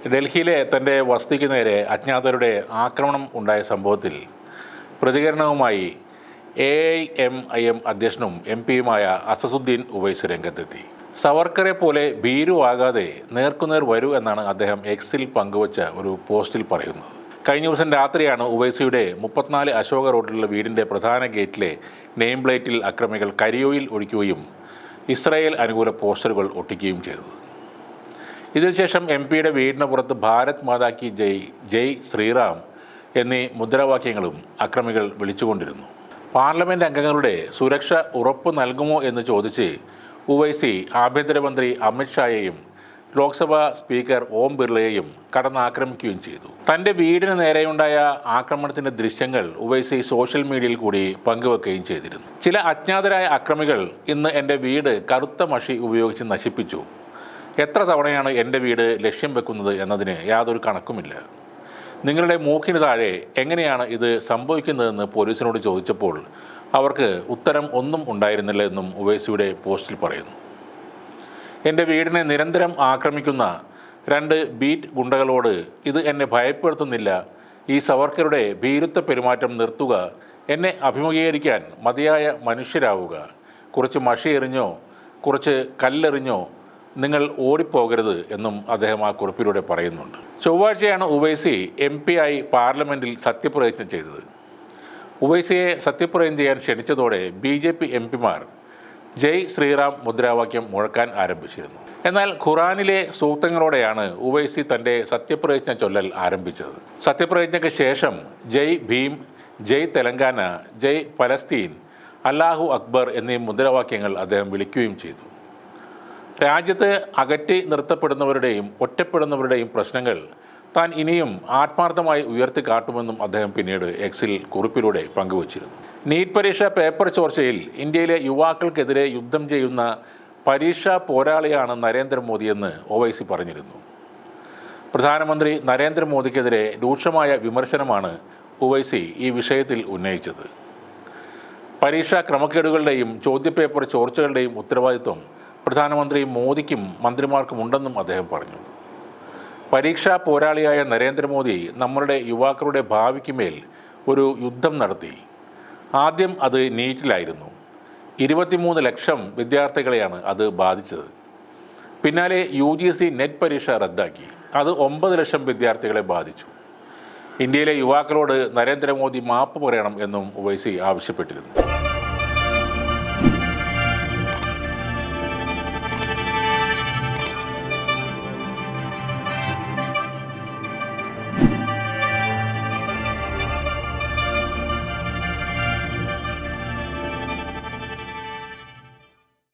ഡൽഹിയിലെ തന്റെ വസതിക്ക് നേരെ അജ്ഞാതരുടെ ആക്രമണം ഉണ്ടായ സംഭവത്തിൽ പ്രതികരണവുമായി A I M I M അധ്യക്ഷനും എം പിയുമായ അസസുദ്ദീൻ ഉവൈസ് രംഗത്തെത്തി സവർക്കറെ പോലെ ഭീരുവാകാതെ നേർക്കുനേർ വരൂ എന്നാണ് അദ്ദേഹം എക്സിൽ പങ്കുവച്ച ഒരു പോസ്റ്റിൽ പറയുന്നത്. കഴിഞ്ഞ ദിവസം രാത്രിയാണ് ഉവൈസിയുടെ മുപ്പത്തിനാല് അശോക റോഡിലുള്ള വീടിന്റെ പ്രധാന ഗേറ്റിലെ നെയിം പ്ലേറ്റിൽ അക്രമികൾ കരിയോയിൽ ഒഴിക്കുകയും ഇസ്രായേൽ അനുകൂല പോസ്റ്ററുകൾ ഒട്ടിക്കുകയും ചെയ്തത്. ഇതിനുശേഷം എം പിയുടെ വീടിന് പുറത്ത് ഭാരത് മാതാ കി ജയ് ജയ് ശ്രീറാം എന്നീ മുദ്രാവാക്യങ്ങളും അക്രമികൾ വിളിച്ചുകൊണ്ടിരുന്നു. പാർലമെന്റ് അംഗങ്ങളുടെ സുരക്ഷ ഉറപ്പ് നൽകുമോ എന്ന് ചോദിച്ച് ഉവൈസി ആഭ്യന്തരമന്ത്രി അമിത്ഷായെയും ലോക്സഭാ സ്പീക്കർ ഓം ബിർളയെയും കടന്നാക്രമിക്കുകയും ചെയ്തു. തന്റെ വീടിന് നേരെയുണ്ടായ ആക്രമണത്തിന്റെ ദൃശ്യങ്ങൾ ഉവൈസി സോഷ്യൽ മീഡിയയിൽ കൂടി പങ്കുവെക്കുകയും ചെയ്തിരുന്നു. ചില അജ്ഞാതരായ അക്രമികൾ ഇന്ന് എന്റെ വീട് കറുത്ത മഷി ഉപയോഗിച്ച് നശിപ്പിച്ചു. എത്ര തവണയാണ് എന്റെ വീട് ലക്ഷ്യം വെക്കുന്നത് എന്നതിന് യാതൊരു കണക്കുമില്ല. നിങ്ങളുടെ മൂക്കിന് താഴെ എങ്ങനെയാണ് ഇത് സംഭവിക്കുന്നതെന്ന് പോലീസിനോട് ചോദിച്ചപ്പോൾ അവർക്ക് ഉത്തരം ഒന്നും ഉണ്ടായിരുന്നില്ല എന്നും ഉവൈസിയുടെ പോസ്റ്റിൽ പറയുന്നു. എന്റെ വീടിനെ നിരന്തരം ആക്രമിക്കുന്ന രണ്ട് ബീറ്റ് ഗുണ്ടകളോട് ഇത് എന്നെ ഭയപ്പെടുത്തുന്നില്ല. ഈ സവർക്കറുടെ ഭീരുത്വ പെരുമാറ്റം നിർത്തുക എന്നെ അഭിമുഖീകരിക്കാൻ മതിയായ മനുഷ്യരാവുക. കുറച്ച് മഷി എറിഞ്ഞോ കുറച്ച് കല്ലെറിഞ്ഞോ നിങ്ങൾ ഓടിപ്പോകരുത് എന്നും അദ്ദേഹം ആ കുറിപ്പിലൂടെ പറയുന്നുണ്ട്. ചൊവ്വാഴ്ചയാണ് ഉവൈസി എം പി ആയി പാർലമെന്റിൽ സത്യപ്രതിജ്ഞ ചെയ്തത്. ഉവൈസിയെ സത്യപ്രതിജ്ഞ ചെയ്യാൻ ക്ഷണിച്ചതോടെ ബി ജെ പി എം പിമാർ ജയ് ശ്രീറാം മുദ്രാവാക്യം മുഴക്കാൻ ആരംഭിച്ചിരുന്നു. എന്നാൽ ഖുറാനിലെ സൂക്തങ്ങളോടെയാണ് ഉവൈസി തന്റെ സത്യപ്രതിജ്ഞ ചൊല്ലൽ ആരംഭിച്ചത്. സത്യപ്രതിജ്ഞയ്ക്ക് ശേഷം ജയ് ഭീം ജയ് തെലങ്കാന ജയ് പലസ്തീൻ അല്ലാഹു അക്ബർ എന്നീ മുദ്രാവാക്യങ്ങൾ അദ്ദേഹം വിളിക്കുകയും ചെയ്തു. രാജ്യത്ത് അകറ്റി നിർത്തപ്പെടുന്നവരുടെയും ഒറ്റപ്പെടുന്നവരുടെയും പ്രശ്നങ്ങൾ താൻ ഇനിയും ആത്മാർത്ഥമായി ഉയർത്തിക്കാട്ടുമെന്നും അദ്ദേഹം പിന്നീട് എക്സിൽ കുറിപ്പിലൂടെ പങ്കുവച്ചിരുന്നു. നീറ്റ് പരീക്ഷ പേപ്പർ ചോർച്ചയിൽ ഇന്ത്യയിലെ യുവാക്കൾക്കെതിരെ യുദ്ധം ചെയ്യുന്ന പരീക്ഷാ പോരാളിയാണ് നരേന്ദ്രമോദിയെന്ന് ഒവൈസി പറഞ്ഞിരുന്നു. പ്രധാനമന്ത്രി നരേന്ദ്രമോദിക്കെതിരെ രൂക്ഷമായ വിമർശനമാണ് ഒവൈസി ഈ വിഷയത്തിൽ ഉന്നയിച്ചത്. പരീക്ഷാ ക്രമക്കേടുകളുടെയും ചോദ്യപേപ്പർ ചോർച്ചകളുടെയും ഉത്തരവാദിത്വം പ്രധാനമന്ത്രി മോദിക്കും മന്ത്രിമാർക്കും ഉണ്ടെന്നും അദ്ദേഹം പറഞ്ഞു. പരീക്ഷാ പോരാളിയായ നരേന്ദ്രമോദി നമ്മളുടെ യുവാക്കളുടെ ഭാവിക്ക് മേൽ ഒരു യുദ്ധം നടത്തി. ആദ്യം അത് നീറ്റിലായിരുന്നു. ഇരുപത്തിമൂന്ന് ലക്ഷം വിദ്യാർത്ഥികളെയാണ് അത് ബാധിച്ചത്. പിന്നാലെ യു ജി സി നെറ്റ് പരീക്ഷ റദ്ദാക്കി. അത് ഒമ്പത് ലക്ഷം വിദ്യാർത്ഥികളെ ബാധിച്ചു. ഇന്ത്യയിലെ യുവാക്കളോട് നരേന്ദ്രമോദി മാപ്പ് പറയണം എന്നും ഒവൈസി ആവശ്യപ്പെട്ടിരുന്നു.